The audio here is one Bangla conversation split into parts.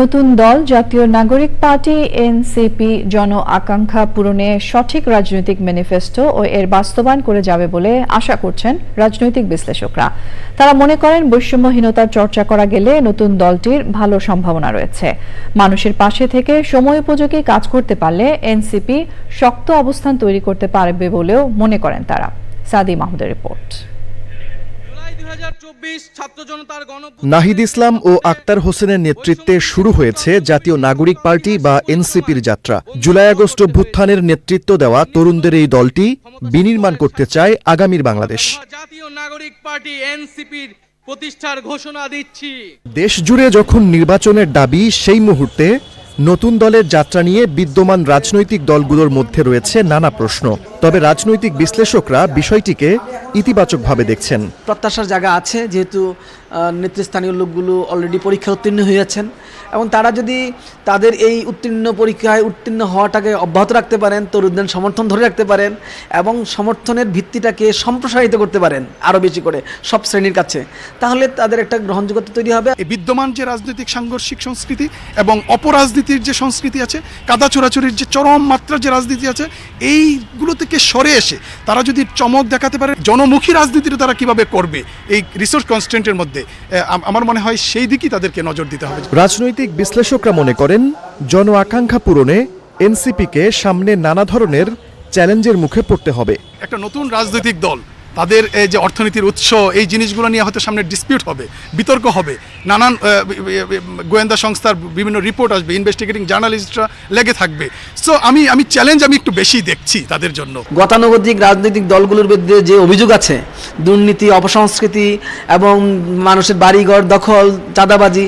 নতুন দল জাতীয় নাগরিক পার্টি, এনসিপি জন আকাঙ্ক্ষা পূরণে সঠিক রাজনৈতিক ম্যানিফেস্টো ও এর বাস্তবায়ন করে যাবে বলে আশা করছেন রাজনৈতিক বিশ্লেষকরা। তারা মনে করেন বৈষম্যহীনতার চর্চা করা গেলে নতুন দলটির ভালো সম্ভাবনা রয়েছে। মানুষের পাশে থেকে সময় উপযোগী কাজ করতে পারলে এনসিপি শক্ত অবস্থান তৈরি করতে পারবে বলেও মনে করেন তারা। সাদি মাহমুদের রিপোর্ট। নাহিদ ইসলাম ও আক্তার হোসেনের নেতৃত্বে শুরু হয়েছে জাতীয় নাগরিক পার্টি বা এনসিপির যাত্রা। জুলাই আগস্ট অভ্যুত্থানের নেতৃত্ব দেওয়া তরুণদের এই দলটি বিনির্মাণ করতে চায় আগামীর বাংলাদেশ। জাতীয় নাগরিক পার্টি এনসিপির প্রতিষ্ঠার ঘোষণা দিচ্ছি। দেশ জুড়ে যখন নির্বাচনের দাবি সেই মুহূর্তে নতুন দলের যাত্রা নিয়ে বিদ্যমান রাজনৈতিক দলগুলোর মধ্যে রয়েছে নানা প্রশ্ন। তবে রাজনৈতিক বিশ্লেষকরা বিষয়টিকে ইতিবাচকভাবে দেখছেন। প্রত্যাশার জায়গা আছে যেহেতু নেতৃস্থানীয় লোকগুলো অলরেডি পরীক্ষা উত্তীর্ণ হয়েছেন। এবং তারা যদি তাদের এই উত্তীর্ণ পরীক্ষায় উত্তীর্ণ হওয়াটাকে অব্যাহত রাখতে পারেন তরুণদের সমর্থন ধরে রাখতে পারেন এবং সমর্থনের ভিত্তিটাকে সম্প্রসারিত করতে পারেন আরও বেশি করে সব শ্রেণির কাছে তাহলে তাদের একটা গ্রহণযোগ্যতা তৈরি হবে। এই বিদ্যমান যে রাজনৈতিক সাংঘর্ষিক সংস্কৃতি এবং অপরাজনীতির যে সংস্কৃতি আছে কাদা চোরাচুরির যে চরম মাত্রার যে রাজনীতি আছে এইগুলো থেকে সরে এসে তারা যদি চমক দেখাতে পারে জনমুখী রাজনীতিটা তারা কীভাবে করবে? এই রিসোর্স কনস্টেন্টের মধ্যে আমার মনে হয় সেই দিকেই তাদেরকে নজর দিতে হবে। রাজনৈতিক বিশ্লেষকরা মনে করেন জন আকাঙ্ক্ষা পূরণে এনসিপিকে সামনে নানা ধরনের চ্যালেঞ্জের মুখে পড়তে হবে। একটা নতুন রাজনৈতিক দল তাদের, এই যে অর্থনীতির উৎস, এই জিনিসগুলো নিয়ে হয়তো সামনে ডিসপিউট হবে, বিতর্ক হবে। নানান গোয়েন্দা সংস্থার বিভিন্ন রিপোর্ট আসবে ইনভেস্টিগেটিং জার্নালিস্টরা লেগে থাকবে। সো আমি আমি চ্যালেঞ্জ আমি একটু বেশি দেখছি তাদের জন্য। গতানুগতিক রাজনৈতিক দলগুলোর বিরুদ্ধে যে অভিযোগ আছে, দুর্নীতি, অপসংস্কৃতি এবং মানুষের বাড়িঘর দখল, চাঁদাবাজি,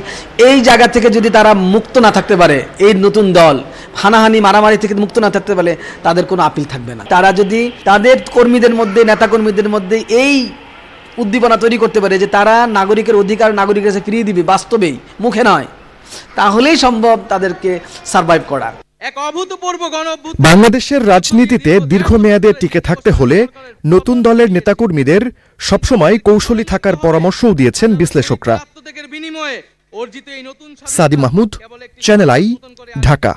এই জায়গা থেকে যদি তারা মুক্ত না থাকতে পারে, এই নতুন দল হানাহানি মারামারি থেকে মুক্ত না থাকতে পারে তাদের কোনো আপিল থাকবে না। তারা যদি তাদের কর্মীদের মধ্যে নেতাকর্মীদের মধ্যে এই উদ্দীপনা তৈরি করতে পারে যে তারা নাগরিকের অধিকার নাগরিকের কাছে ফিরিয়ে দিবে বাস্তবেই মুখে নয় তাহলেই সম্ভব তাদেরকে সার্ভাইভ করা। এক অভূতপূর্ব গণ বাংলাদেশের রাজনীতিতে দীর্ঘমেয়াদে টিকে থাকতে হলে নতুন দলের নেতাকর্মীদের সবসময় কৌশলী থাকার পরামর্শও দিয়েছেন বিশ্লেষকরা। Sadi Mahmud, Channel I, Dhaka.